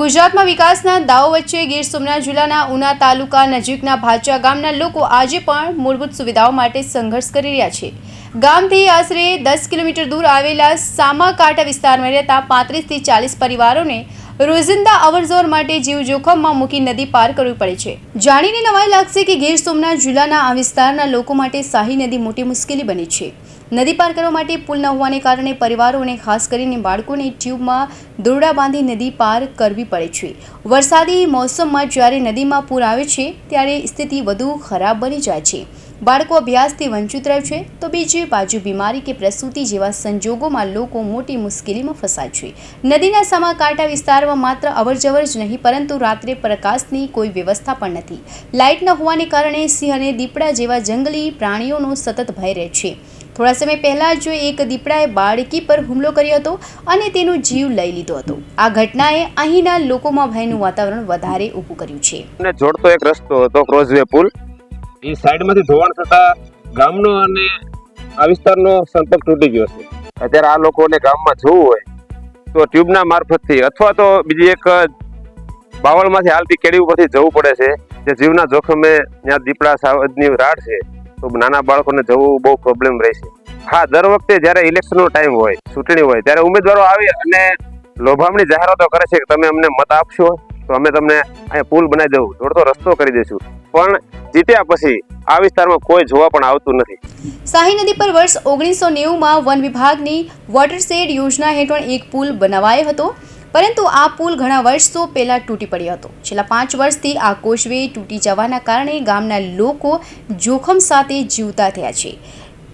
ગુજરાતમાં વિકાસના દાવો વચ્ચે ગીર સોમનાથ જિલ્લાના ઉના તાલુકા નજીકના ભાચા ગામના લોકો આજે પણ મૂળભૂત સુવિધાઓ માટે સંઘર્ષ કરી રહ્યા છે. ગામથી આશરે દસ કિલોમીટર દૂર આવેલા સામાકાંઠા વિસ્તારમાં રહેતા પાંત્રીસથી ચાલીસ પરિવારોને રોજિંદા અવરજવર માટે જીવ જોખમમાં મૂકી નદી પાર કરવી પડે છે. જાણીને નવાઈ લાગશે કે ગીર સોમનાથ જિલ્લાના આ વિસ્તારના લોકો માટે શાહી નદી મોટી મુશ્કેલી બની છે. નદી પાર કરવા માટે પુલ ન હોવાને કારણે પરિવારો અને ખાસ કરીને બાળકોને ટ્યુબમાં દોરડા બાંધી નદી પાર કરવી પડે છે. વરસાદી મોસમમાં જ્યારે નદીમાં પૂર આવે છે, ત્યારે સ્થિતિ વધુ ખરાબ બની જાય છે. બાળકો અભ્યાસથી વંચિત રહે છે, તો બીજી, બાજુ બીમારી કે પ્રસૂતિ જેવા સંજોગોમાં લોકો મોટી મુશ્કેલીમાં ફસાય છે. નદીના સામાકાંઠા વિસ્તારમાં માત્ર અવરજવર જ નહીં, પરંતુ રાત્રે પ્રકાશની કોઈ વ્યવસ્થા પણ નથી. લાઇટ ન હોવાને કારણે સિંહ અને દીપડા જેવા જંગલી પ્રાણીઓનો સતત ભય રહે છે. થોડા સમય પહેલાં જ એક દીપડાએ બાળકી પર હુમલો કર્યો હતો અને તેનો જીવ લઈ લીધો હતો. આ ઘટનાએ અહીંના લોકોમાં ભયનું વાતાવરણ વધારે ઊભું કર્યું છે. અને જોડતો એક રસ્તો હતો ક્રોઝવે પુલ. એ સાઈડમાંથી ધોવાણ થતા ગામનો અને આ વિસ્તારનો સંપર્ક તૂટી ગયો છે. અત્યારે આ લોકોને ગામમાં જવું હોય તો ટ્યુબના મારફતથી અથવા તો બીજી એક બાવળમાંથી હાલતી કેડી ઉપરથી જવું પડે છે. જે જીવના જોખમે ત્યાં દીપડા સાવજની રાડ છે. તો નાના બાળકોને જવું બહુ પ્રોબ્લેમ રહેશે. હા, દર વખતે જ્યારે ઇલેક્શનનો ટાઈમ હોય, ચૂંટણી હોય, ત્યારે ઉમેદવારો આવી અને લોભામણી જાહેરાતો કરે છે કે તમે અમને મત આપશો, તો અમે તમને અહીંયા પુલ બનાવી દઉં દોડતો રસ્તો કરી દઈશું. પણ જીત્યા પછી આ વિસ્તારમાં કોઈ જોવા પણ આવતું નથી. શાહી નદી પર વર્ષ ઓગણીસો નેવુંમાં વન વિભાગની વોટર શેડ યોજના હેઠળ એક પુલ બનાવાયો હતો. પરંતુ આ પુલ ઘણા વર્ષો પહેલાં તૂટી પડ્યો હતો. છેલ્લા પાંચ વર્ષથી આ કોશવે તૂટી જવાના કારણે ગામના લોકો જોખમ સાથે જીવતા થયા છે.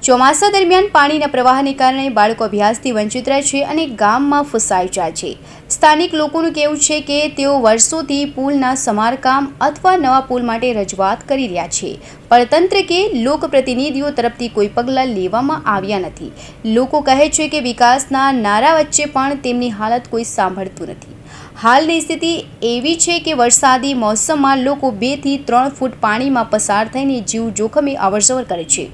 ચોમાસા દરમિયાન પાણીના પ્રવાહને કારણે બાળકો અભ્યાસથી વંચિત રહે છે અને ગામમાં ફસાઈ જાય છે. સ્થાનિક લોકોનું કહેવું છે કે તેઓ વર્ષોથી પુલના સમારકામ અથવા નવા પુલ માટે રજૂઆત કરી રહ્યા છે. પણ તંત્ર કે લોકપ્રતિનિધિઓ તરફથી કોઈ પગલાં લેવામાં આવ્યા નથી. લોકો કહે છે કે વિકાસના નારા વચ્ચે પણ તેમની હાલત કોઈ સાંભળતું નથી. હાલની સ્થિતિ એવી છે કે વરસાદી મોસમમાં લોકો બેથી ત્રણ ફૂટ પાણીમાં પસાર થઈને જીવ જોખમે અવરજવર કરે છે.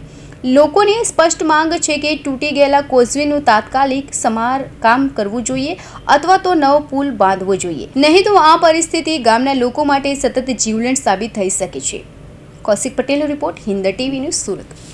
લોકોની સ્પષ્ટ માંગ છે કે તૂટી ગયેલા કોઝવેનું તાત્કાલિક સમારકામ કરવું જોઈએ અથવા તો નવો પુલ બાંધવો જોઈએ. નહીં તો આ પરિસ્થિતિ ગામના લોકો માટે સતત જીવલેણ સાબિત થઈ શકે છે. કૌશિક પટેલનો report Hind TV news Surat.